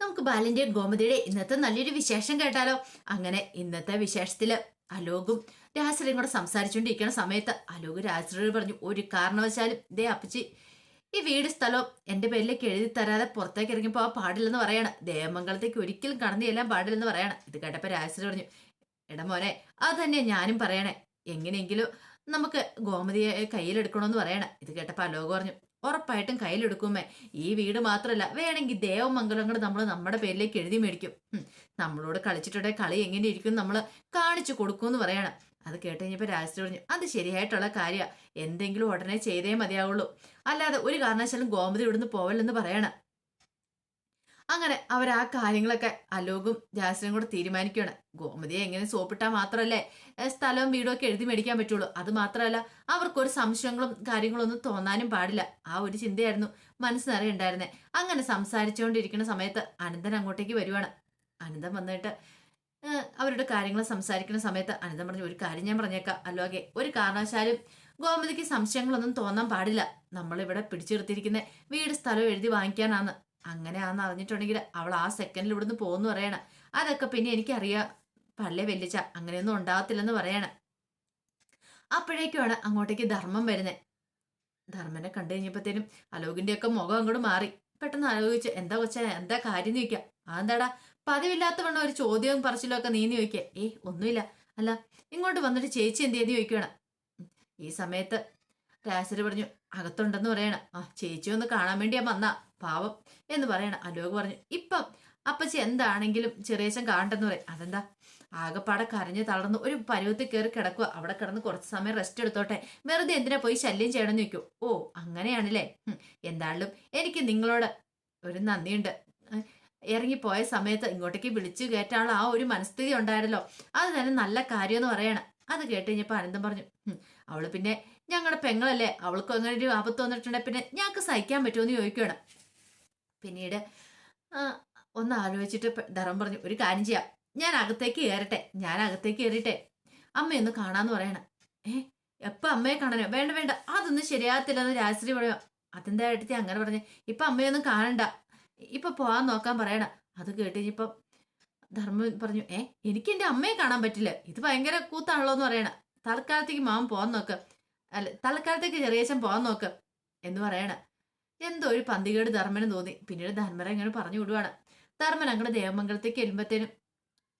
നമുക്ക് ബാലന്റെയും ഗോമതിയുടെ ഇന്നത്തെ നല്ലൊരു വിശേഷം കേട്ടാലോ? അങ്ങനെ ഇന്നത്തെ വിശേഷത്തിൽ അലോകും രാജശ്രീയും കൂടെ സംസാരിച്ചുകൊണ്ടിരിക്കുന്ന സമയത്ത് അലോക് രാജശ്രീ പറഞ്ഞു ഒരു കാരണവശാലും ദേ അപ്പച്ചി ഈ വീട് സ്ഥലം എന്റെ പേരിലേക്ക് എഴുതി തരാതെ പുറത്തേക്ക് ഇറങ്ങി പോകാൻ പാടില്ലെന്ന് പറയാണ്. ദേവമംഗലത്തേക്ക് ഒരിക്കലും കടന്നു ചെല്ലാൻ പാടില്ലെന്ന് പറയണം. ഇത് കേട്ടപ്പോൾ രാജശ്രീ പറഞ്ഞു എടാ മോനെ അത് തന്നെ ഞാനും പറയണേ. എങ്ങനെയെങ്കിലും നമുക്ക് ഗോമതിയെ കയ്യിലെടുക്കണമെന്ന് പറയണം. ഇത് കേട്ടപ്പോൾ അലോക് പറഞ്ഞു ഉറപ്പായിട്ടും കയ്യിലെടുക്കുമേ. ഈ വീട് മാത്രമല്ല വേണമെങ്കിൽ ദേവമംഗലങ്ങൾ നമ്മൾ നമ്മുടെ പേരിലേക്ക് എഴുതി മേടിക്കും. നമ്മളോട് കളിച്ചിട്ടുണ്ടെ കളി എങ്ങനെ ഇരിക്കും നമ്മൾ കാണിച്ചു കൊടുക്കുമെന്ന് പറയണം. അത് കേട്ട് കഴിഞ്ഞപ്പോൾ രാജശ്രീ പറഞ്ഞു അത് ശരിയായിട്ടുള്ള കാര്യമാണ് എന്തെങ്കിലും ഉടനെ ചെയ്തേ മതിയാവുള്ളൂ. അല്ലാതെ ഒരു കാരണവശാലും ഗോമതി ഇവിടുന്ന് പോവല്ലെന്ന് പറയണം. അങ്ങനെ അവർ ആ കാര്യങ്ങളൊക്കെ അലോകും ജാസിനും കൂടെ തീരുമാനിക്കുകയാണ്. ഗോമതിയെ എങ്ങനെ സോപ്പിട്ടാൽ മാത്രമല്ലേ സ്ഥലവും വീടും ഒക്കെ എഴുതി മേടിക്കാൻ പറ്റുള്ളൂ. അത് മാത്രമല്ല അവർക്കൊരു സംശയങ്ങളും കാര്യങ്ങളും കാര്യങ്ങളൊന്നും തോന്നാനും പാടില്ല. ആ ഒരു ചിന്തയായിരുന്നു മനസ്സ് നിറയെ ഉണ്ടായിരുന്നേ. അങ്ങനെ സംസാരിച്ചുകൊണ്ടിരിക്കുന്ന സമയത്ത് അനന്തൻ അങ്ങോട്ടേക്ക് വരുവാണ്. അനന്തൻ വന്നിട്ട് അവരുടെ കാര്യങ്ങൾ സംസാരിക്കുന്ന സമയത്ത് അനന്തൻ പറഞ്ഞു ഒരു കാര്യം ഞാൻ പറഞ്ഞേക്കാം അല്ലോകെ ഒരു കാരണവശാലും ഗോമതിക്ക് സംശയങ്ങളൊന്നും തോന്നാൻ പാടില്ല. നമ്മളിവിടെ പിടിച്ചു നിർത്തിയിരിക്കുന്ന വീട് സ്ഥലം എഴുതി വാങ്ങിക്കാനാന്ന്. അങ്ങനെയാന്ന് അറിഞ്ഞിട്ടുണ്ടെങ്കിൽ അവൾ ആ സെക്കൻഡിൽ ഇവിടുന്ന് പോകുന്നു പറയണം. അതൊക്കെ പിന്നെ എനിക്കറിയാം. പള്ളി വെല്ലിച്ച അങ്ങനെയൊന്നും ഉണ്ടാകത്തില്ലെന്ന് പറയണം. അപ്പോഴേക്കുമാണ് അങ്ങോട്ടേക്ക് ധർമ്മം വരുന്നത് ധർമ്മനെ കണ്ടു കഴിഞ്ഞപ്പോഴത്തേനും അലോകിന്റെ ഒക്കെ മുഖം അങ്ങോട്ട് മാറി. പെട്ടെന്ന് ആലോചിച്ച് എന്താ കൊച്ചാ? എന്താ കാര്യം ചോദിക്കാം. അതെന്താടാ? പതിവില്ലാത്ത വണ്ണം ഒരു ചോദ്യവും പറച്ചിലും ഒക്കെ നീന്ന് ചോദിക്കുക ഏയ് ഒന്നുമില്ല. അല്ല ഇങ്ങോട്ട് വന്നിട്ട് ചേച്ചി എന്ത് ചെയ്ത് ചോദിക്കണം ഈ സമയത്ത് രാജശ്രീ പറഞ്ഞു അകത്തുണ്ടെന്ന് പറയണം. ആ ചേച്ചി ഒന്ന് കാണാൻ വേണ്ടിയാ വന്നാ. പാവം എന്ന് പറയണം. അലോക് പറഞ്ഞു ഇപ്പം അപ്പച്ചി എന്താണെങ്കിലും ചെറിയച്ചൻ കാണണ്ടെന്ന് പറയും. അതെന്താ? ആകെപ്പാടെ കരഞ്ഞ് തളർന്ന് ഒരു പരുവത്തിൽ കയറി കിടക്കുക അവിടെ കിടന്ന് കുറച്ച് സമയം റെസ്റ്റ് എടുത്തോട്ടെ. വെറുതെ എന്തിനാ പോയി ശല്യം ചെയ്യണമെന്ന് ചോദിക്കും. ഓ അങ്ങനെയാണല്ലേ. എന്തായാലും എനിക്ക് നിങ്ങളോട് ഒരു നന്ദിയുണ്ട്. ഇറങ്ങി ഇറങ്ങിപ്പോയ സമയത്ത് ഇങ്ങോട്ടേക്ക് വിളിച്ചു കയറ്റാനുള്ള ആ ഒരു മനസ്ഥിതി ഉണ്ടായിരുന്നല്ലോ അത് തന്നെ നല്ല കാര്യമെന്ന് പറയണം. അത് കേട്ട് കഴിഞ്ഞപ്പോൾ അനന്തം പറഞ്ഞു അവൾ പിന്നെ ഞങ്ങളുടെ പെങ്ങളല്ലേ അവൾക്ക് അങ്ങനെ ഒരു ആപത്ത് വന്നിട്ടുണ്ടെങ്കിൽ പിന്നെ ഞങ്ങൾക്ക് സഹിക്കാൻ പറ്റുമെന്ന് ചോദിക്കുകയാണ് പിന്നീട് ഒന്ന് ആലോചിച്ചിട്ട് ധർമ്മം പറഞ്ഞു ഒരു കാര്യം ചെയ്യാം ഞാൻ അകത്തേക്ക് കയറട്ടെ ഞാൻ അകത്തേക്ക് കയറിട്ടെ അമ്മയൊന്ന് കാണാന്ന് പറയണം. ഏ എപ്പോ അമ്മയെ കാണാനോ? വേണ്ട വേണ്ട അതൊന്നും ശരിയാകത്തില്ലെന്ന് രാജശ്രീ പറയാം അതെന്താ ഏട്ടത്തി അങ്ങനെ പറഞ്ഞു? ഇപ്പം അമ്മയൊന്നും കാണണ്ട ഇപ്പം പോകാൻ നോക്കാൻ പറയണം. അത് കേട്ട് ധർമ്മം പറഞ്ഞു ഏ എനിക്ക് എന്റെ അമ്മയെ കാണാൻ പറ്റില്ല ഇത് ഭയങ്കര കൂത്താണല്ലോ എന്ന് പറയണം. തൽക്കാലത്തേക്ക് മാമൻ പോകാൻ നോക്ക്. അല്ല തൽക്കാലത്തേക്ക് ചെറിയച്ഛൻ പോകാൻ നോക്ക് എന്ന് പറയണ. എന്തോ ഒരു പന്തികേട് ധർമ്മന് തോന്നി. പിന്നീട് ധർമ്മരെ ഇങ്ങനെ പറഞ്ഞു വിടുവാണ്. ധർമ്മൻ അങ്ങോട്ട് ദേവമംഗലത്തേക്ക് ചെല്ലുമ്പത്തേനും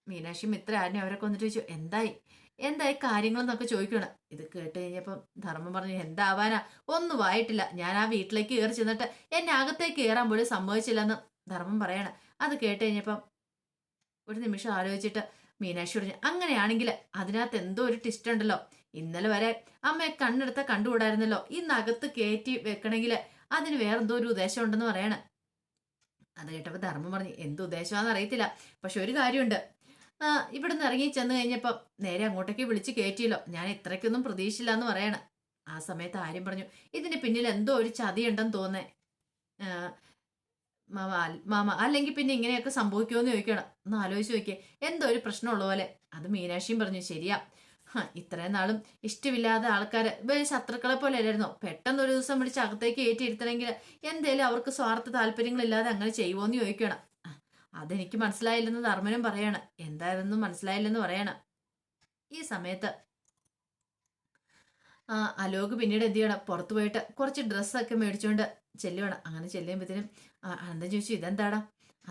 മീനാക്ഷി മിത്ര ആനെ അവരൊക്കെ വന്നിട്ട് ചോദിച്ചു എന്തായി? എന്തായി കാര്യങ്ങളെന്നൊക്കെ ചോദിക്കണം ഇത് കേട്ട് കഴിഞ്ഞപ്പം ധർമ്മം പറഞ്ഞു എന്താവാനാ? ഒന്നും ആയിട്ടില്ല. ഞാൻ ആ വീട്ടിലേക്ക് കയറി ചെന്നിട്ട് എന്നെ അകത്തേക്ക് കയറാൻ പോലും സംഭവിച്ചില്ലെന്ന് ധർമ്മം പറയണം. അത് കേട്ട് കഴിഞ്ഞപ്പം ഒരു നിമിഷം ആലോചിച്ചിട്ട് മീനാക്ഷി പറഞ്ഞു അങ്ങനെയാണെങ്കിൽ അതിനകത്ത് എന്തോ ഒരു ടിസ്റ്റ് ഉണ്ടല്ലോ. ഇന്നലെ വരെ അമ്മയെ കണ്ണെടുത്ത കണ്ടുകൂടായിരുന്നല്ലോ. ഇന്ന് അകത്ത് കയറ്റി വെക്കണമെങ്കിൽ അതിന് വേറെന്തോ ഒരു ഉദ്ദേശം ഉണ്ടെന്ന് പറയണം. അത് കേട്ടപ്പോൾ ധർമ്മം പറഞ്ഞു എന്ത് ഉദ്ദേശമാണെന്ന് അറിയത്തില്ല. പക്ഷെ ഒരു കാര്യമുണ്ട്. ഇവിടെ ഇവിടുന്ന് ഇറങ്ങി ചെന്ന് കഴിഞ്ഞപ്പോൾ നേരെ അങ്ങോട്ടേക്ക് വിളിച്ച് കയറ്റിയല്ലോ ഞാൻ ഇത്രയ്ക്കൊന്നും പ്രതീക്ഷയില്ല എന്ന് പറയണം. ആ സമയത്ത് ആര്യം പറഞ്ഞു ഇതിന് പിന്നിൽ എന്തോ ഒരു ചതിയുണ്ടെന്ന് തോന്നേ. മാമ മാമ അല്ലെങ്കിൽ പിന്നെ ഇങ്ങനെയൊക്കെ സംഭവിക്കുമോ എന്ന് ചോദിക്കണം. ഒന്ന് ആലോചിച്ച് നോക്കിയേ. എന്തോ ഒരു പ്രശ്നമുള്ള പോലെ. അത് മീനാക്ഷിയും പറഞ്ഞു ശരിയാ. ഇത്രയും നാളും ഇഷ്ടമില്ലാതെ ആൾക്കാര് വലിയ ശത്രുക്കളെ പോലെ അല്ലായിരുന്നോ? പെട്ടെന്ന് ഒരു ദിവസം വിളിച്ച് അകത്തേക്ക് ഏറ്റിയിരുത്തണമെങ്കിൽ എന്തേലും അവർക്ക് സ്വാർത്ഥ താല്പര്യങ്ങളില്ലാതെ അങ്ങനെ ചെയ്യുമോന്ന് ചോദിക്കണം അതെനിക്ക് മനസ്സിലായില്ലെന്ന് ധർമ്മനും പറയണം. എന്തായിരുന്നു മനസ്സിലായില്ലെന്ന് പറയണം. ഈ സമയത്ത് അലോക് പിന്നീട് എന്ത് ചെയ്യണം? പുറത്തു പോയിട്ട് കുറച്ച് ഡ്രസ്സൊക്കെ മേടിച്ചുകൊണ്ട് ചെല്ലുവാണ്. അങ്ങനെ ചെല്ലുമ്പോഴത്തേനും അനന്തം ചോദിച്ചു ഇതെന്താടാ?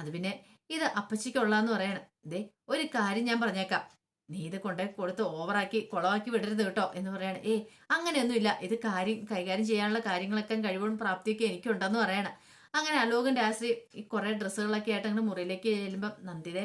അത് പിന്നെ ഇത് അപ്പച്ചിക്കുള്ളതെന്ന് പറയണം. ദേ ഒരു കാര്യം ഞാൻ പറഞ്ഞേക്കാം. നീ ഇത് കൊണ്ടുപോയി കൊടുത്ത് ഓവറാക്കി കുളമാക്കി വിടരുത് കേട്ടോ എന്ന് പറയാണ്. ഏ അങ്ങനെയൊന്നുമില്ല. ഇത് കാര്യം കൈകാര്യം ചെയ്യാനുള്ള കാര്യങ്ങളൊക്കെ കഴിവും പ്രാപ്തിയൊക്കെ എനിക്കുണ്ടെന്ന് പറയണം. അങ്ങനെ അലോകൻ ഈ കുറെ ഡ്രസ്സുകളൊക്കെ ആയിട്ട് അങ്ങനെ മുറിയിലേക്ക് ചെല്ലുമ്പം നന്ദിതേ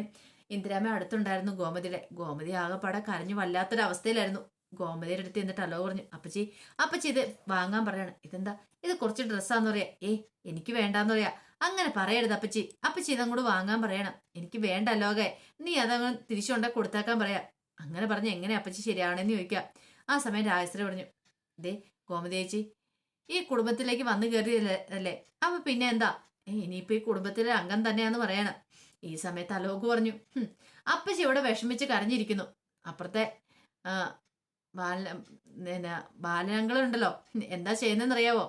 ഇന്ദിരാമ അടുത്തുണ്ടായിരുന്നു ഗോമതിയുടെ. ഗോമതി ആകെപ്പാടെ കരഞ്ഞു വല്ലാത്തൊരവസ്ഥയിലായിരുന്നു. ഗോമതിയുടെ അടുത്ത് എന്നിട്ട് അലോ പറഞ്ഞു അപ്പച്ചി അപ്പച്ചി ഇത് വാങ്ങാൻ പറയണം. ഇതെന്താ? ഇത് കുറച്ച് ഡ്രസ്സാന്ന് പറയാ. ഏ എനിക്ക് വേണ്ടാന്ന് പറയാ. അങ്ങനെ പറയരുത് അപ്പച്ചി. അപ്പച്ചി ഇതങ്ങോട്ട് വാങ്ങാൻ പറയണം. എനിക്ക് വേണ്ട ലോകെ. നീ അതങ്ങ് തിരിച്ചുകൊണ്ടേ കൊടുത്താക്കാൻ പറയാം. അങ്ങനെ പറഞ്ഞ് എങ്ങനെ അപ്പച്ചി ശരിയാണെന്ന് ചോദിക്കാം. ആ സമയം രാജശ്രീ പറഞ്ഞു ദേ ഗോമതി ചേച്ചി ഈ കുടുംബത്തിലേക്ക് വന്നു കയറിയല്ലേ അല്ലേ? അപ്പൊ പിന്നെ എന്താ? ഇനിയിപ്പോ ഈ കുടുംബത്തിലെ അംഗം തന്നെയാന്ന് പറയണം. ഈ സമയത്ത് അലോക് പറഞ്ഞു "ഹും, അപ്പച്ചി ഇവിടെ വിഷമിച്ച് കരഞ്ഞിരിക്കുന്നു. അപ്പുറത്തെ ബാല പിന്നെ ബാലനങ്ങളുണ്ടല്ലോ എന്താ ചെയ്യുന്നതെന്ന് അറിയാവോ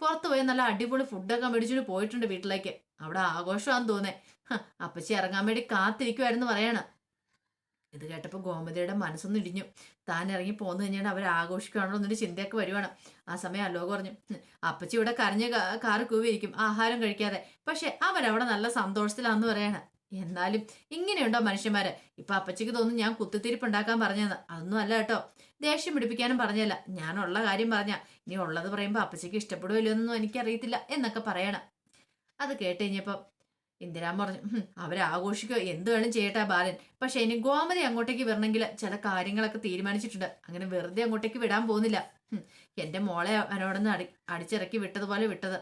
പുറത്ത് പോയി നല്ല അടിപൊളി ഫുഡൊക്കെ മേടിച്ചിട്ട് പോയിട്ടുണ്ട് വീട്ടിലേക്ക്. അവിടെ ആഘോഷമാണെന്ന് തോന്നേ അപ്പച്ചി ഇറങ്ങാൻ വേണ്ടി കാത്തിരിക്കുമായിരുന്നു പറയാണ്. ഇത് കേട്ടപ്പോൾ ഗോമതിയുടെ മനസ്സൊന്ന് ഇടിഞ്ഞു. താൻ ഇറങ്ങി പോന്നു കഴിഞ്ഞാൽ അവർ ആഘോഷിക്കുകയാണല്ലോ എന്നൊരു ചിന്തയൊക്കെ വരുവാണ്. ആ സമയം അല്ലോ പറഞ്ഞു അപ്പച്ചി ഇവിടെ കരഞ്ഞ് കാറ് കൂവിയിരിക്കും. ആഹാരം കഴിക്കാതെ. പക്ഷെ അവരവിടെ നല്ല സന്തോഷത്തിലാണെന്ന് പറയാണ്. എന്നാലും ഇങ്ങനെയുണ്ടോ മനുഷ്യന്മാര്? ഇപ്പൊ അപ്പച്ചിക്ക് തോന്നുന്നു ഞാൻ കുത്തിത്തിരിപ്പുണ്ടാക്കാൻ പറഞ്ഞതെന്ന് അതൊന്നും അല്ല കേട്ടോ. ദേഷ്യം പിടിപ്പിക്കാനും പറഞ്ഞല്ല. ഞാനുള്ള കാര്യം പറഞ്ഞ. ഇനി ഉള്ളത് പറയുമ്പോൾ അപ്പച്ചിക്ക് ഇഷ്ടപ്പെടുമല്ലോ എന്നൊന്നും എനിക്കറിയത്തില്ല എന്നൊക്കെ പറയണം. അത് കേട്ട് കഴിഞ്ഞപ്പോൾ ഇന്ദിരാമ്മ പറഞ്ഞു "ഹും, അവരാഘോഷിക്കോ എന്ത് വേണം ചെയ്യട്ടെ ബാലൻ. പക്ഷെ ഇനി ഗോമതി അങ്ങോട്ടേക്ക് വരണമെങ്കിൽ ചില കാര്യങ്ങളൊക്കെ തീരുമാനിച്ചിട്ടുണ്ട്. അങ്ങനെ വെറുതെ അങ്ങോട്ടേക്ക് വിടാൻ പോകുന്നില്ല. എന്റെ മോളെ അവനോടൊന്ന് അടി അടിച്ചിറക്കി വിട്ടതുപോലെ വിട്ടത്.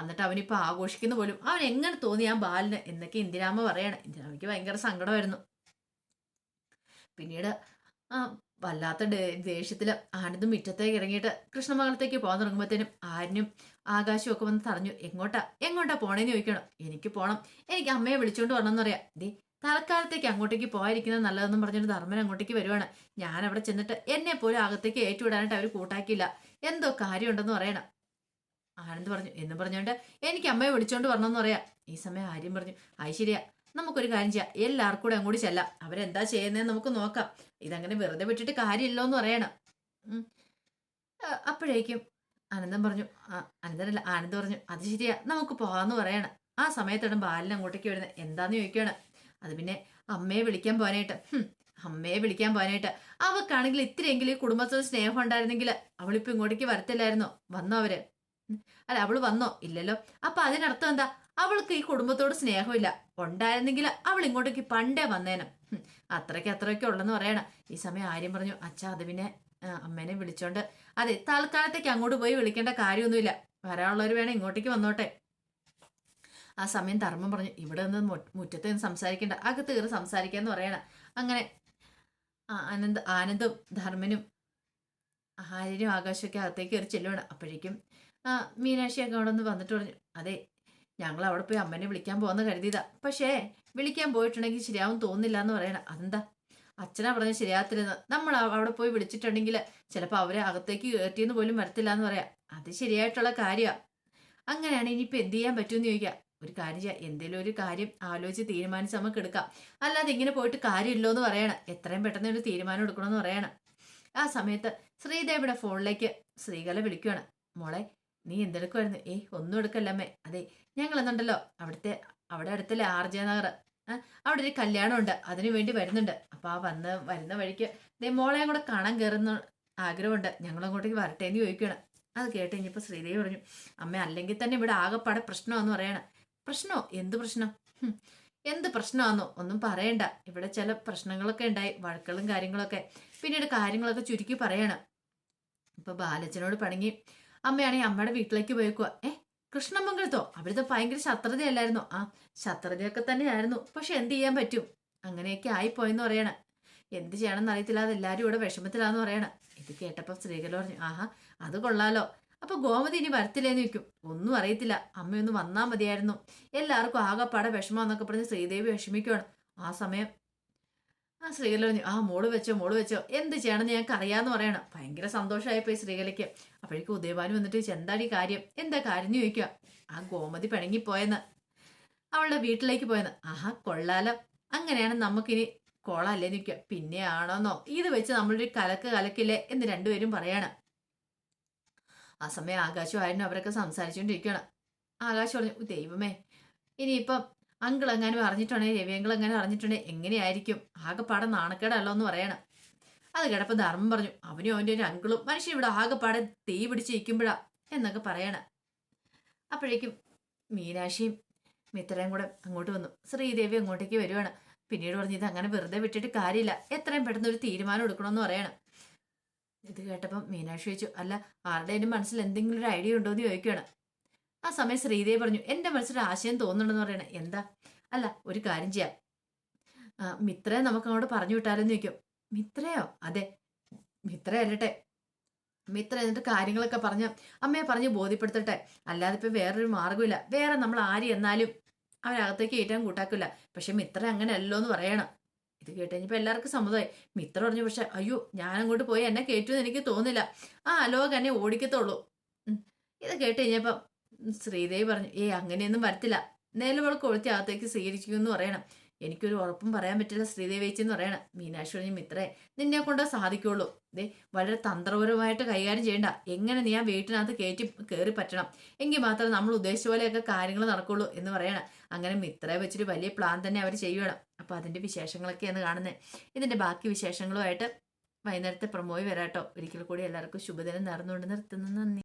എന്നിട്ട് അവനിപ്പോൾ ആഘോഷിക്കുന്ന പോലും അവൻ എങ്ങനെ തോന്നി ആ ബാലിന് എന്നൊക്കെ ഇന്ദിരാമ്മ പറയണം. ഇന്ദിരാമയ്ക്ക് ഭയങ്കര സങ്കടമായിരുന്നു. പിന്നീട് വല്ലാത്ത ദേഷ്യത്തിൽ ആനന്ദും മുറ്റത്തേക്ക് ഇറങ്ങിയിട്ട് കൃഷ്ണമംഗലത്തേക്ക് പോകാൻ തുടങ്ങുമ്പോഴത്തേനും ആരനും ആകാശവും ഒക്കെ വന്ന് തറഞ്ഞു എങ്ങോട്ടാ? എങ്ങോട്ടാ പോണേന്ന് ചോദിക്കണം. എനിക്ക് പോണം. എനിക്ക് അമ്മയെ വിളിച്ചോണ്ട് വരണമെന്നറിയാം ദേ തൽക്കാലത്തേക്ക് അങ്ങോട്ടേക്ക് പോയിരിക്കുന്നത് നല്ലതെന്നും പറഞ്ഞിട്ട് ധർമ്മൻ അങ്ങോട്ടേക്ക് വരുവാണ്. ഞാൻ അവിടെ ചെന്നിട്ട് എന്നെ പോലും അകത്തേക്ക് ഏറ്റുവിടാനായിട്ട് അവർ കൂട്ടാക്കിയില്ല. എന്തോ കാര്യമുണ്ടെന്ന് പറയണം. ആനന്ദ് പറഞ്ഞു എന്ന് പറഞ്ഞോണ്ട് എനിക്ക് അമ്മയെ വിളിച്ചോണ്ട് വരണമെന്ന് പറയാം. ഈ സമയം ആര്യം പറഞ്ഞു ഐശ്വര്യ നമുക്കൊരു കാര്യം ചെയ്യാം. എല്ലാവർക്കും കൂടെ അങ്ങോട്ട് ചെല്ലാം. അവരെന്താ ചെയ്യുന്നതെന്ന് നമുക്ക് നോക്കാം. ഇതങ്ങനെ വെറുതെ വിട്ടിട്ട് കാര്യമില്ലോ എന്ന് പറയണം അപ്പോഴേക്കും അനന്തം പറഞ്ഞു അനന്തനല്ല ആനന്ദ് പറഞ്ഞു അത് ശരിയാ നമുക്ക് പോകാമെന്ന് പറയണം. ആ സമയത്താണ് ബാലൻ അങ്ങോട്ടേക്ക് വരുന്നത് എന്താന്ന് ചോദിക്കുകയാണ് അത് പിന്നെ അമ്മയെ വിളിക്കാൻ പോകാനായിട്ട്. അമ്മയെ വിളിക്കാൻ പോകാനായിട്ട്. അവക്കാണെങ്കിൽ ഇത്രയെങ്കിലും ഈ കുടുംബത്തോട് സ്നേഹം ഉണ്ടായിരുന്നെങ്കിൽ അവളിപ്പോൾ ഇങ്ങോട്ടേക്ക് വരത്തില്ലായിരുന്നോ? വന്നോ അവർ. അല്ല അവൾ വന്നോ? ഇല്ലല്ലോ. അപ്പൊ അതിനർത്ഥം എന്താ? അവൾക്ക് ഈ കുടുംബത്തോട് സ്നേഹമില്ല. ഉണ്ടായിരുന്നെങ്കിൽ അവൾ ഇങ്ങോട്ടേക്ക് പണ്ടേ വന്നേനും. അത്രയ്ക്ക് അത്രയ്ക്ക് ഉള്ളെന്ന് പറയണം. ഈ സമയം ആര്യം പറഞ്ഞു. അച്ഛാ അത് പിന്നെ അമ്മേനെ വിളിച്ചോണ്ട്. അതെ തൽക്കാലത്തേക്ക് അങ്ങോട്ട് പോയി വിളിക്കേണ്ട കാര്യമൊന്നുമില്ല. വരാനുള്ളവർ വേണം ഇങ്ങോട്ടേക്ക് വന്നോട്ടെ. ആ സമയം ധർമ്മം പറഞ്ഞു. ഇവിടെ നിന്ന് മുറ്റത്ത് നിന്ന് സംസാരിക്കേണ്ട. അകത്ത് കയറി സംസാരിക്കാന്ന് പറയണം. അങ്ങനെ ആനന്ദ് ആനന്ദും ധർമ്മനും ആര്യനും ആകാശമൊക്കെ അകത്തേക്ക് കയറി ചെല്ലുവാണ്. അപ്പോഴേക്കും ആ മീനാക്ഷിയൊക്കെ അവിടെ നിന്ന് വന്നിട്ട് പറഞ്ഞു അതെ ഞങ്ങൾ അവിടെ പോയി അമ്മനെ വിളിക്കാൻ പോകുന്ന കരുതിയതാ. പക്ഷേ വിളിക്കാൻ പോയിട്ടുണ്ടെങ്കിൽ ശരിയാവും തോന്നില്ല എന്ന് പറയണം അതെന്താ? അച്ഛനാ പറഞ്ഞ ശരിയാകത്തില്ലെന്ന്. നമ്മൾ അവ- അവിടെ പോയി വിളിച്ചിട്ടുണ്ടെങ്കിൽ ചിലപ്പോൾ അവരെ അകത്തേക്ക് കയറ്റിയെന്ന് പോലും വരത്തില്ല എന്ന് പറയാം. അത് ശരിയായിട്ടുള്ള കാര്യമാണ് അങ്ങനെയാണ് ഇനിയിപ്പോൾ എന്ത് ചെയ്യാൻ പറ്റുമെന്ന് ചോദിക്കാം. ഒരു കാര്യം ചെയ്യാം എന്തെങ്കിലും ഒരു കാര്യം ആലോചിച്ച് തീരുമാനിച്ച് നമുക്ക് എടുക്കാം. അല്ലാതെ ഇങ്ങനെ പോയിട്ട് കാര്യമില്ലോ എന്ന് പറയണം. എത്രയും പെട്ടെന്ന് ഒരു തീരുമാനം എടുക്കണമെന്ന് പറയണം. ആ സമയത്ത് ശ്രീദേവിയുടെ ഫോണിലേക്ക് ശ്രീകല വിളിക്കുകയാണ് മോളെ നീ എന്തെടുക്കുമായിരുന്നു ഏയ് ഒന്നും എടുക്കല്ലമ്മേ അതെ ഞങ്ങൾ എന്നുണ്ടല്ലോ അവിടുത്തെ അവിടെ അടുത്തല്ലേ ആർ നഗർ. അവിടെ ഒരു കല്യാണം ഉണ്ട് അതിനു വേണ്ടി വരുന്നുണ്ട്. അപ്പൊ ആ വന്ന് വരുന്ന വഴിക്ക് ദേ മോളെയും കൂടെ കാണാൻ കയറുന്ന ആഗ്രഹമുണ്ട്. ഞങ്ങൾ അങ്ങോട്ടേക്ക് വരട്ടെ എന്ന് ചോദിക്കുകയാണ്. അത് കേട്ട് കഴിഞ്ഞപ്പോൾ ശ്രീദേവി പറഞ്ഞു അമ്മ അല്ലെങ്കിൽ തന്നെ ഇവിടെ ആകെപ്പാടെ പ്രശ്നമാന്ന് പറയണം. പ്രശ്നമോ എന്ത് പ്രശ്നം? എന്ത് പ്രശ്നമാണെന്നോ ഒന്നും പറയണ്ട. ഇവിടെ ചില പ്രശ്നങ്ങളൊക്കെ ഉണ്ടായി വഴക്കുകളും കാര്യങ്ങളൊക്കെ. പിന്നീട് കാര്യങ്ങളൊക്കെ ചുരുക്കി പറയണം. ഇപ്പൊ ബാലച്ചനോട് പണങ്ങി അമ്മയാണെങ്കിൽ അമ്മയുടെ വീട്ടിലേക്ക് പോയേക്കുക ഏ കൃഷ്ണമംഗലത്തോ? അവിടുത്തെ ഭയങ്കര ശത്രുതയല്ലായിരുന്നു? ആ ശത്രുതയൊക്കെ തന്നെയായിരുന്നു. പക്ഷെ എന്ത് ചെയ്യാൻ പറ്റും? അങ്ങനെയൊക്കെ ആയിപ്പോയെന്ന് പറയണം. എന്ത് ചെയ്യണമെന്ന് അറിയത്തില്ല അത് എല്ലാവരും ഇവിടെ വിഷമത്തിലാന്ന് പറയണം. ഇത് കേട്ടപ്പോൾ സ്ത്രീകൾ പറഞ്ഞു ആഹാ അത് കൊള്ളാലോ. അപ്പൊ ഗോമതി ഇനി വരത്തില്ലേന്ന് ചോദിക്കും. ഒന്നും അറിയത്തില്ല. അമ്മയൊന്ന് വന്നാൽ മതിയായിരുന്നു. എല്ലാവർക്കും ആകെപ്പാടെ വിഷമം എന്നൊക്കെ പറഞ്ഞ് ശ്രീദേവി വിഷമിക്കുവാണ്. ആ സമയം ആ ശ്രീകല പറഞ്ഞു ആ മോൾ വെച്ചോ മോൾ വെച്ചോ. എന്ത് ചെയ്യണമെന്ന് ഞങ്ങൾക്ക് അറിയാന്ന് പറയണം. ഭയങ്കര സന്തോഷമായിപ്പോയി ശ്രീകലയ്ക്ക് അപ്പോഴേക്കും ഉദയഭാനു വന്നിട്ട് ചെന്താടി കാര്യം? എന്താ കാര്യം ചോദിക്കുക ആ ഗോമതി പിണങ്ങിപ്പോയെന്ന് അവളുടെ വീട്ടിലേക്ക് പോയെന്ന്. ആഹാ കൊള്ളാലോ. അങ്ങനെയാണ് നമുക്കിനി കോളല്ലേ നിൽക്കുക പിന്നെ ആണോന്നോ? ഇത് വെച്ച് നമ്മളൊരു കലക്ക് കലക്കില്ലേ എന്ന് രണ്ടുപേരും പറയാണ്. ആ സമയം ആകാശവും ആയിരുന്നു അവരൊക്കെ സംസാരിച്ചുകൊണ്ടിരിക്കുകയാണ്. ആകാശം പറഞ്ഞു "ഉ, ദൈവമേ ഇനിയിപ്പം അങ്കിൾ എങ്ങാനും അറിഞ്ഞിട്ടുണ്ടെങ്കിൽ രവിയങ്കിൾ എങ്ങനെ അറിഞ്ഞിട്ടുണ്ടെങ്കിൽ എങ്ങനെയായിരിക്കും? ആകെപ്പാടെ നാണക്കേടല്ലോ എന്ന് പറയണം. അത് കിടപ്പ് ധർമ്മം പറഞ്ഞു അവനും അവന്റെ ഒരു അങ്കിളും മനുഷ്യൻ ഇവിടെ ആകെപ്പാടെ തീ പിടിച്ചിരിക്കുമ്പോഴാ എന്നൊക്കെ പറയണം. അപ്പോഴേക്കും മീനാശിയും മിത്രയും കൂടെ അങ്ങോട്ട് വന്നു. ശ്രീദേവി അങ്ങോട്ടേക്ക് വരുവാണ്. പിന്നീട് പറഞ്ഞു ഇത് അങ്ങനെ വെറുതെ വിട്ടിട്ട് കാര്യമില്ല. എത്രയും പെട്ടെന്ന് ഒരു തീരുമാനം എടുക്കണമെന്ന് പറയണം. ഇത് കേട്ടപ്പം മീനാക്ഷി ചോദിച്ചു അല്ല ആരുടെയും മനസ്സിൽ എന്തെങ്കിലും ഒരു ഐഡിയ ഉണ്ടോ എന്ന് ചോദിക്കുകയാണ് ആ സമയം ശ്രീദേവി പറഞ്ഞു എന്റെ മനസ്സിലൊരു ആശയം തോന്നുന്നുണ്ടെന്ന് പറയണേ. എന്താ? അല്ല ഒരു കാര്യം ചെയ്യാം. മിത്രയെ നമുക്ക് അങ്ങോട്ട് പറഞ്ഞു വിട്ടാലെന്ന് ചോദിക്കും. മിത്രയോ? അതെ മിത്ര അല്ലട്ടെ മിത്ര എന്നിട്ട് കാര്യങ്ങളൊക്കെ പറഞ്ഞ് അമ്മയെ പറഞ്ഞ് ബോധ്യപ്പെടുത്തട്ടെ. അല്ലാതെ ഇപ്പം വേറൊരു മാർഗമില്ല. വേറെ നമ്മൾ ആര് എന്നാലും അവരകത്തേക്ക് ഏറ്റവും കൂട്ടാക്കില്ല. പക്ഷെ മിത്ര അങ്ങനെ അല്ലോ എന്ന് പറയണം. ഇത് കേട്ട് കഴിഞ്ഞപ്പോൾ എല്ലാവർക്കും സമ്മതമായി. മിത്ര പറഞ്ഞു പക്ഷെ അയ്യോ ഞാൻ അങ്ങോട്ട് പോയി എന്നെ കേട്ടു എന്ന് എനിക്ക് തോന്നില്ല. ആ അലോക എന്നെ ഓടിക്കത്തുള്ളൂ. ഇത് കേട്ട് കഴിഞ്ഞപ്പം ശ്രീദേവി പറഞ്ഞു ഏ അങ്ങനെയൊന്നും വരത്തില്ല. നിലവിളക്ക് കൊളുത്തി അകത്തേക്ക് സ്വീകരിക്കുമെന്ന് പറയണം. എനിക്കൊരു ഉറപ്പും പറയാൻ പറ്റില്ല ശ്രീദേവി എന്ന് പറയണം. പറഞ്ഞു മിത്രേ നിന്നെ കൊണ്ട് സാധിക്കുള്ളൂ. ദേ വളരെ തന്ത്രപരമായിട്ട് കൈകാര്യം ചെയ്യണ്ട. എങ്ങനെ നീ ആ വീട്ടിനകത്ത് കയറ്റി കയറി പറ്റണം? എങ്കിൽ മാത്രമേ നമ്മൾ ഉദ്ദേശിച്ച പോലെയൊക്കെ കാര്യങ്ങൾ നടക്കുള്ളൂ എന്ന് പറയണം. അങ്ങനെ മിത്രയെ വെച്ചൊരു വലിയ പ്ലാൻ തന്നെ അവർ ചെയ്യണം അപ്പോൾ അതിന്റെ വിശേഷങ്ങളൊക്കെയാണ് കാണുന്നത് ഇതിന്റെ ബാക്കി വിശേഷങ്ങളുമായിട്ട് വൈകുന്നേരത്തെ പ്രമോയി വരാട്ടോ. ഒരിക്കൽ കൂടി എല്ലാവർക്കും ശുഭദിനം നേർന്നുകൊണ്ട് നിർത്തുന്നു. നന്ദി.